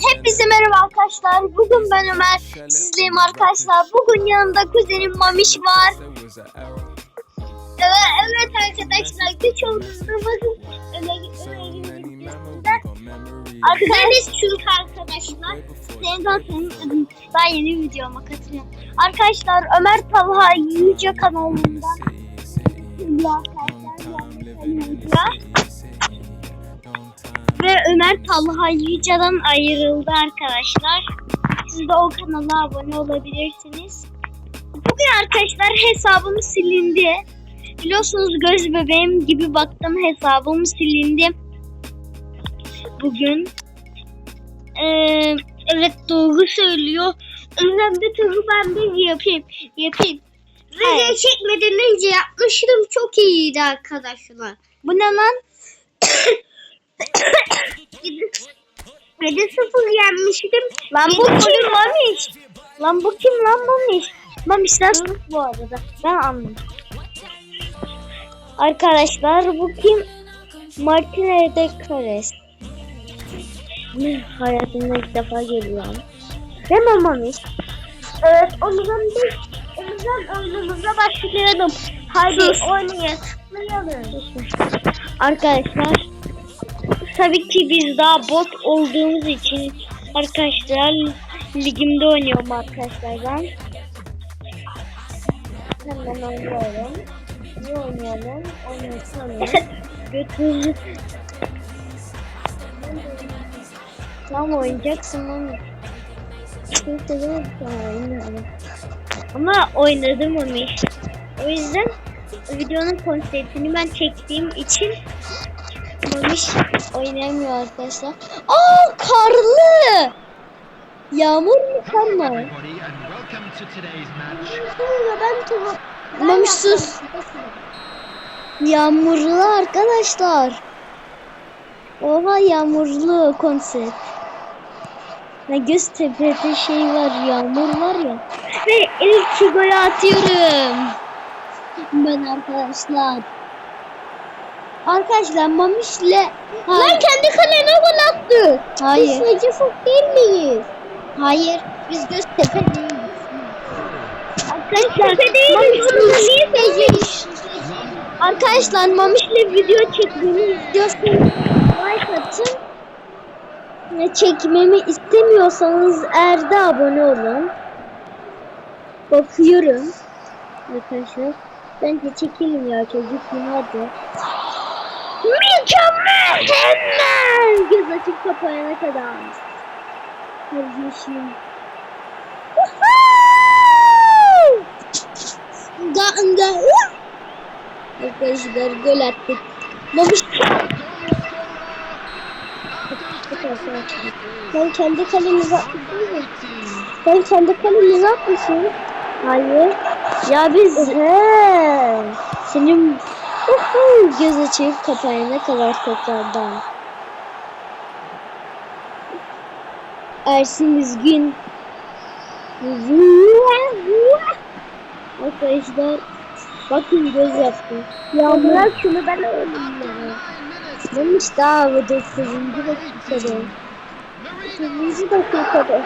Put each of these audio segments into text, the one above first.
Hepinize merhaba arkadaşlar. Bugün ben Ömer. Sizleyim arkadaşlar. Bugün yanımda kuzenim Mamiş var. Evet, evet arkadaşlar. Güç olduğumuz Arkadaşlar çünkü arkadaşlar. Senin zaten ben yeni videoma katılıyorum. Arkadaşlar Ömer Talha Yüce kanalından. Şimdi arkadaşlar. Ve Ömer Talha Yüce'den ayrıldı arkadaşlar. Siz de o kanala abone olabilirsiniz. Bugün arkadaşlar hesabım silindi. Biliyorsunuz göz bebeğim gibi baktım hesabım silindi. Bugün. Ee, evet doğru söylüyor. Önden bir türlü ben bir yapayım. Yapayım. Video çekmeden önce yapmıştım. Çok iyiydi arkadaşlar. Bu ne lan? 7 sıfır yenmiştim. Lan bu kim Mamiş? Lan bu kim lan Mamiş? Mamiş sus bu arada. Ben anladım. Arkadaşlar bu kim? Martinez de Cares. Ne hayatımda ilk defa görüyorum. Değil mi Mamiş? Evet o zaman biz o zaman oyunumuza başlayalım. Hadi oynayalım. Arkadaşlar tabii ki biz daha bot olduğumuz için arkadaşlar ligimde oynuyorum arkadaşlar ben. Hemen oynuyorum. Ne oynayalım? Oynayalım. Götür. Tam oynayacaksın onu. Kimse yok oynayalım. Ama oynadım onu işte. O yüzden videonun konseptini ben çektiğim için Mamiş oynayamıyor arkadaşlar. Aa karlı. Yağmur mu kar mı? Ben tuva. Mamiş sus. Yağmurlu arkadaşlar. Oha yağmurlu konsept. Ne Göztepe'de şey var yağmur var ya. Ve ilk golü atıyorum. Ben arkadaşlar. Arkadaşlar Mamiş'le... Lan kendi kalene gol attı. Hayır. Biz Recefuk değil miyiz? Hayır. Biz Göztepe değiliz. Arkadaşlar Mamiş'le Arkadaşlar Mamiş'le video çekmemi istiyorsanız like atın. Çekmemi istemiyorsanız Erde abone olun. Bakıyorum. Arkadaşlar. Bence çekelim ya çocuk hadi. Mükemmel hemen. Göz açıp kapayana kadar. Kardeşim. Nga nga. Arkadaşlar gol attık. Mamış. Sen kendi kalemize Sen kendi kalemize atmışsın. Hayır. Ya biz he. Senin göz açıp kapayana kadar tekrardan. Ersin üzgün. Arkadaşlar bakın göz yaptı. Ya bırak şunu ben öldüm ya. Ben işte abi 9. dakikada. 9. dakikada.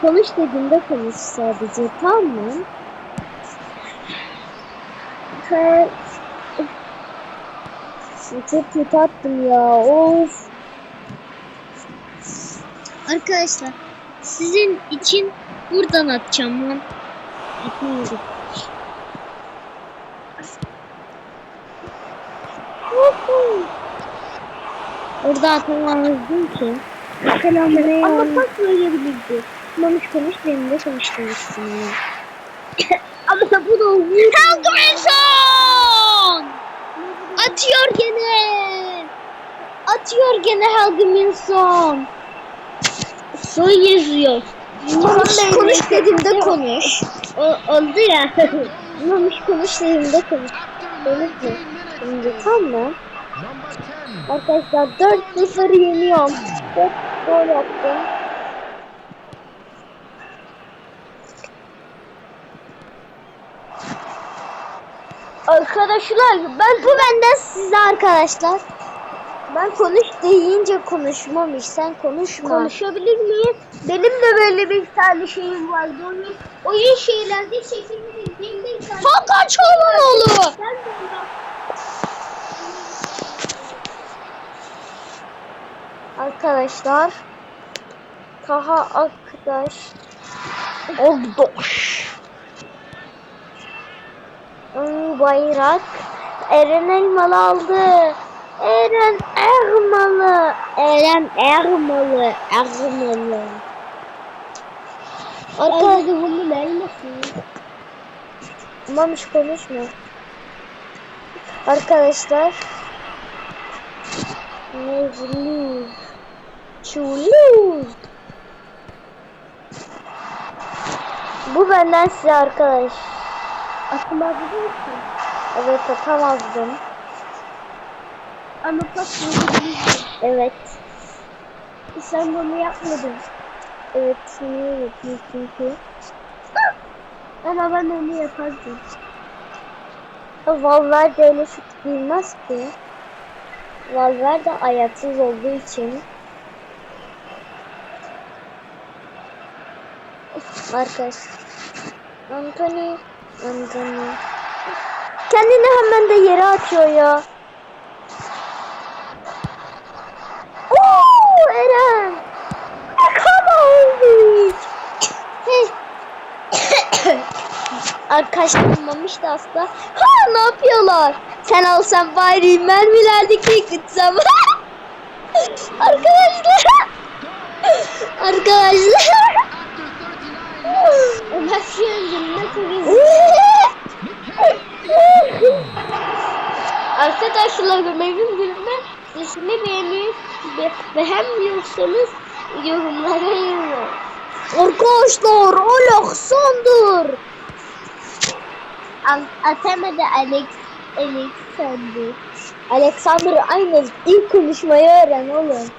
Konuş dediğimde konuş sadece tamam mı? Çok kötü attım ya of. Arkadaşlar sizin için buradan atacağım lan. Atmıyorum. Orada atamazdım ki. Selamünaleyküm. Ama pas verebilirdi. Mamış konuş benimle konuşturmuşsun ya. Ama bu da olmuyor. Helgminson! Atıyor gene. Atıyor gene Helgminson. Soy yazıyor. Mamış konuş dediğimde konuş. O, oldu ya. Mamış konuş dediğimde konuş. Konuş mu? Şimdi tamam. 10. Arkadaşlar 4-0 yeniyorum. 4 gol yaptım. Arkadaşlar ben bu benden size arkadaşlar. Ben konuş deyince konuşmamış. Sen konuşma. Konuşabilir miyim? Benim de böyle bir tane şeyim vardı. Oyun, oyun şeylerde sesimi dinleyeyim. Hakan Çalhanoğlu. Ben de Arkadaşlar. Taha arkadaş. Oldu. Bayrak. Eren Elmalı aldı. Eren Elmalı. Eren Elmalı. Elmalı. Arkadaşlar bunun elması. Mamış konuşma. Arkadaşlar. Mevlüt. Çuluz. Bu benden size arkadaş. Atılabilir misin? Evet atamazdım. Ama bak vurabilirsin. Evet. Sen bunu yapmadın. Evet niye yapıyorsun çünkü? Ama ben onu yapardım. Valverde öyle şut bilmez ki. Valverde ayaksız olduğu için. Arkadaş. Anthony. Anthony. Kendini hemen de yere atıyor ya. Oo Eren. Yakalanmış. Hey. Arkadaşlanmamış da asla. Ha ne yapıyorlar? Sen alsan bari mermilerdeki gitsem. Arkadaşlar. Arkadaşlar. Yanımda kırmızı. Arkadaşlar benim gülme sesimi beğenmeyi ve beğenmiyorsanız yorumlara yazın. Arkadaşlar Alexander. Atamadı Alex. Alexander. Alexander aynı ilk konuşmayı öğren oğlum.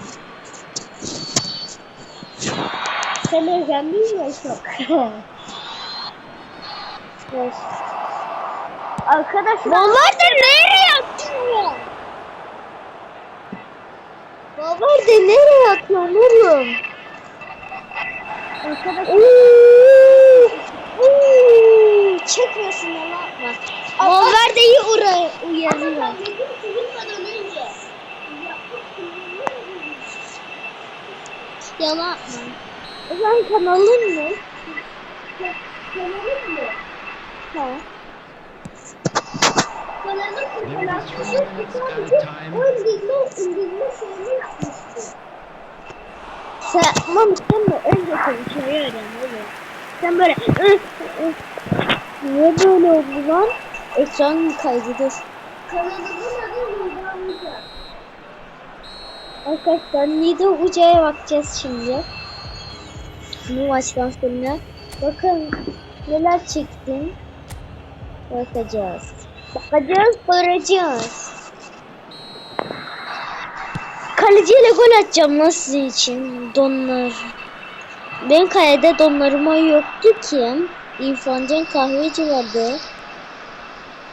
Sen öğrendin mi çok? Yes. Arkadaşlar. Vallahi de nereye atıyor? Vallahi de nereye atıyorsun oğlum? Arkadaşlar. Oo! Çekmiyorsun ya ne yapma. Valverde'yi oraya uyarıyor. Yalan atma. Sen kanalın mı? Kanalım mı? Yapmıştım. Sen, Mami sen de önce konuşmayı öğren oğlum. Sen böyle ıh, ıh. Niye böyle oldu lan? Ekran kaydıdır. Arkadaşlar Nida Uca'ya bakacağız şimdi. Bu maçtan sonra. Bakın neler çektim. Bakacağız. Bakacağız, göreceğiz. Kaleciyle gol atacağım sizin için. Donlar. Benim kalede donlarıma yoktu ki. İrfancan kahveci vardı.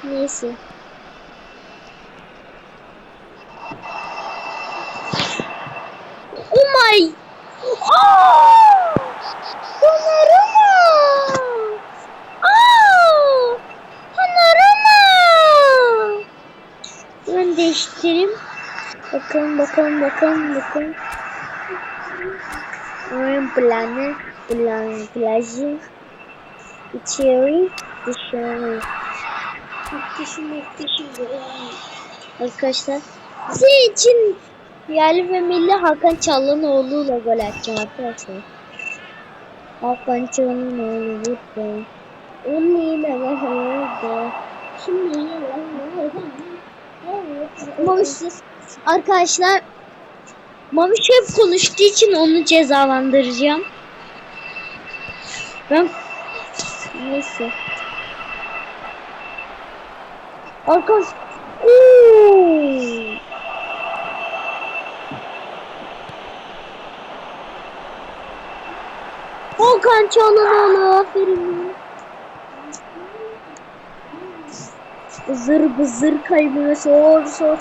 Neyse. Bakın bakalım. Oyun planı, plan, plajı, içeri, dışarı. Muhteşem muhteşem. Arkadaşlar sizin için yerli ve milli Hakan Çalhanoğlu'yla gol atacağım arkadaşlar. Hakan Çalhanoğlu burada. Onun yine var Şimdi yine Mamışsız. Arkadaşlar Mamış hep konuştuğu için onu cezalandıracağım. Ben neyse. Arkadaş Oo! Volkan Çalhanoğlu aferin. Zır bızır kaybına sor sor.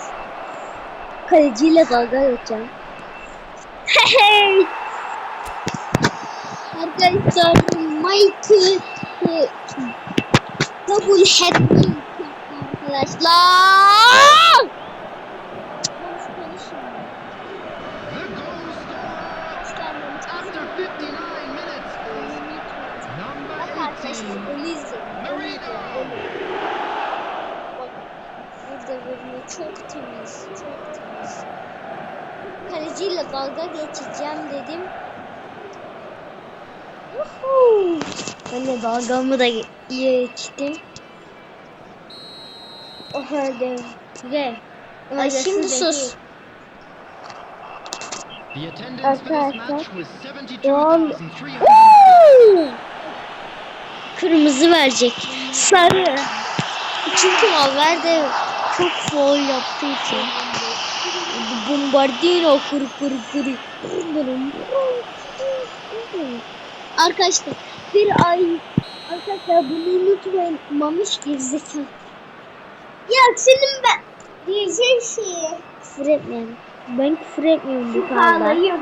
kaleciyle dalga geçeceğim. Hey! Arkadaşlar Michael e, double head arkadaşlar. Kaleciyle dalga geçeceğim dedim. Woohoo! Ben de dalgamı da ge- geçtim. O halde ve Ay şimdi sus. Arkadaşlar, 72,300. Kırmızı verecek. Sarı. Çünkü Valverde çok foul yaptığı için. Bombardino kuru kuru kuru. Arkadaşlar bir ay arkadaşlar bunu unutmayın. Mamış gerizekalı. Ya senin ben diyeceğim şeyi. Küfür etmeyin. Ben küfür etmiyorum bu. Ağlayayım.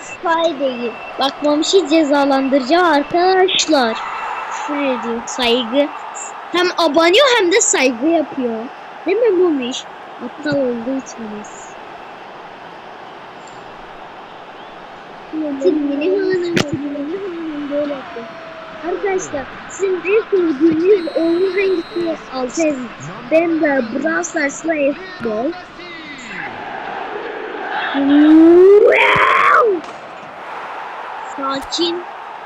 Spidey'i. Bak Mamiş'i cezalandıracağım arkadaşlar. Küfür ediyor. Saygı. Hem abanıyor hem de saygı yapıyor. Değil mi Mamiş? Aptal olduğu için biz. Tilmini hanım, tilmini hanım böyle yapıyor. Arkadaşlar sizin en sevdiğiniz oyun hangisi? Altı Ben de Brawl Stars'la F-Ball. Sakin.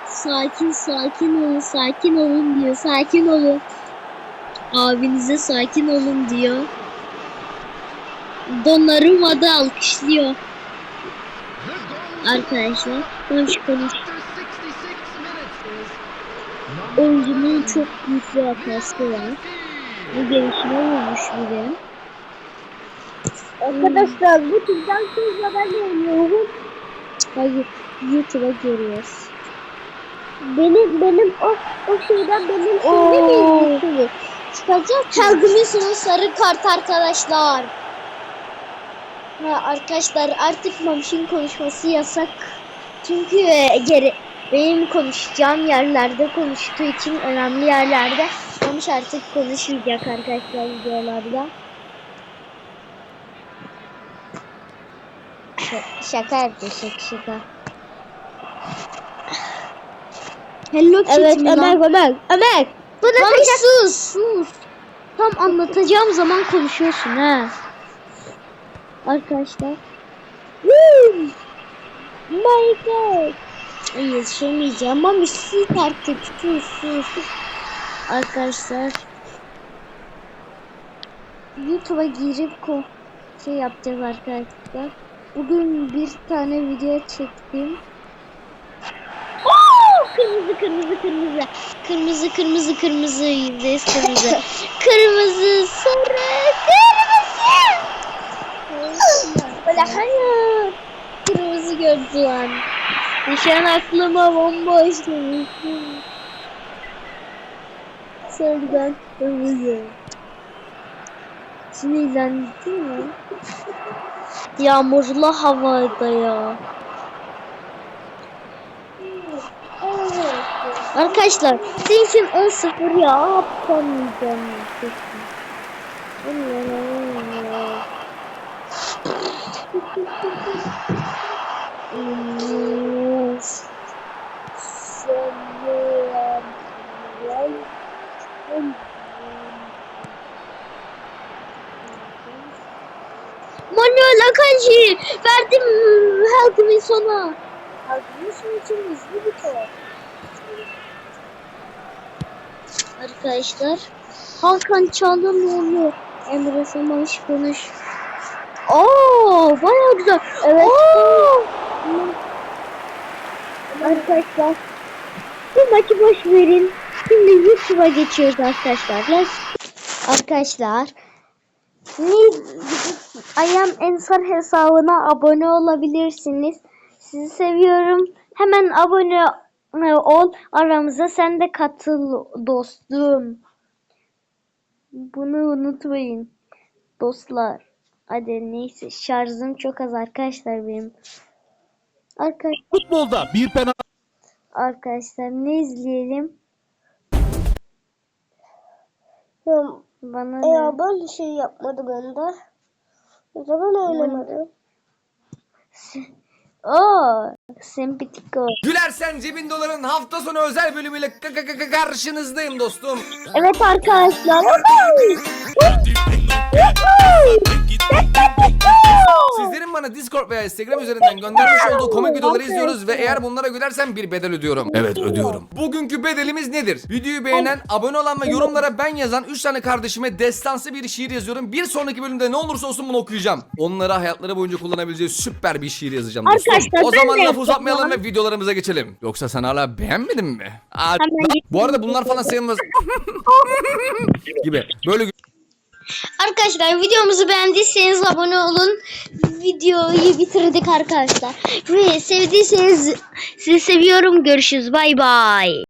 Sakin sakin olun sakin olun diyor. Sakin olun. Abinize sakin olun diyor. Donnarumma da alkışlıyor arkadaşlar. Konuş konuş. after 66 minutes is number Oyuncunun çok bir hatası var. Bu gelişime olmuş bir de. Arkadaşlar bu türden sonra ben oynuyorum. Hayır, YouTube'a görüyoruz. Benim benim o o şeyden benim şimdi mi Çıkacak Kalgımın sonu sarı kart arkadaşlar. Ha, arkadaşlar artık Mamiş'in konuşması yasak. Çünkü e, geri benim konuşacağım yerlerde konuştuğu için önemli yerlerde Mamiş artık konuşmayacak arkadaşlar videolarda. Şaka yaptı şaka. Hello Kitty Evet mi lan? Ömer Ömer Ömer. Bu ne Mami sus sus. Tam anlatacağım zaman konuşuyorsun ha. Arkadaşlar. My God. Yetişemeyeceğim. Artık sus sus. Arkadaşlar. YouTube'a girip ko şey yapacağız arkadaşlar. Bugün bir tane video çektim. Oo, kırmızı kırmızı kırmızı. Kırmızı kırmızı kırmızı yüzde yüz kırmızı. kırmızı sarı kırmızı. Böyle hayır. Kırmızı gördüler. Nişan aklıma bomboş Sarıdan kırmızı. Sinirlendin mi? Yağmurlu havada ya. Arkadaşlar senin için 10-0 ya yapamayacağım. Of. Akanji verdim halkımın sona. Halkımın sonu için hızlı bir top. Arkadaşlar Hakan Çalhanoğlu. Emre Samaş konuş. Oo, bayağı güzel. Evet. Oo. Arkadaşlar bu maçı boş verin. Şimdi YouTube'a geçiyoruz arkadaşlar. Let's Arkadaşlar Ayam Ensar hesabına abone olabilirsiniz. Sizi seviyorum. Hemen abone e, ol. Aramıza sen de katıl dostum. Bunu unutmayın dostlar. Hadi neyse şarjım çok az arkadaşlar benim. Arka Futbolda bir penaltı arkadaşlar ne izleyelim? Bana Ya ne? ben şey yapmadım onda. O zaman oynamadım. Oo, sempatik o. Gülersen Cebin Dolar'ın hafta sonu özel bölümüyle ka- ka- ka- karşınızdayım dostum. Evet arkadaşlar. Sizlerin bana Discord veya Instagram üzerinden göndermiş olduğu komik videoları izliyoruz ve eğer bunlara gülersem bir bedel ödüyorum. Evet ödüyorum. Bugünkü bedelimiz nedir? Videoyu beğenen, abone olan ve yorumlara ben yazan 3 tane kardeşime destansı bir şiir yazıyorum. Bir sonraki bölümde ne olursa olsun bunu okuyacağım. Onlara hayatları boyunca kullanabileceği süper bir şiir yazacağım dostum. Arkadaşlar, o ben zaman de laf yapacağım. uzatmayalım ve videolarımıza geçelim. Yoksa sen hala beğenmedin mi? Aa, Hemen bu arada bunlar falan sayılmaz. gibi. Böyle Arkadaşlar videomuzu beğendiyseniz abone olun. Videoyu bitirdik arkadaşlar. Ve sevdiyseniz sizi seviyorum. Görüşürüz. Bay bay.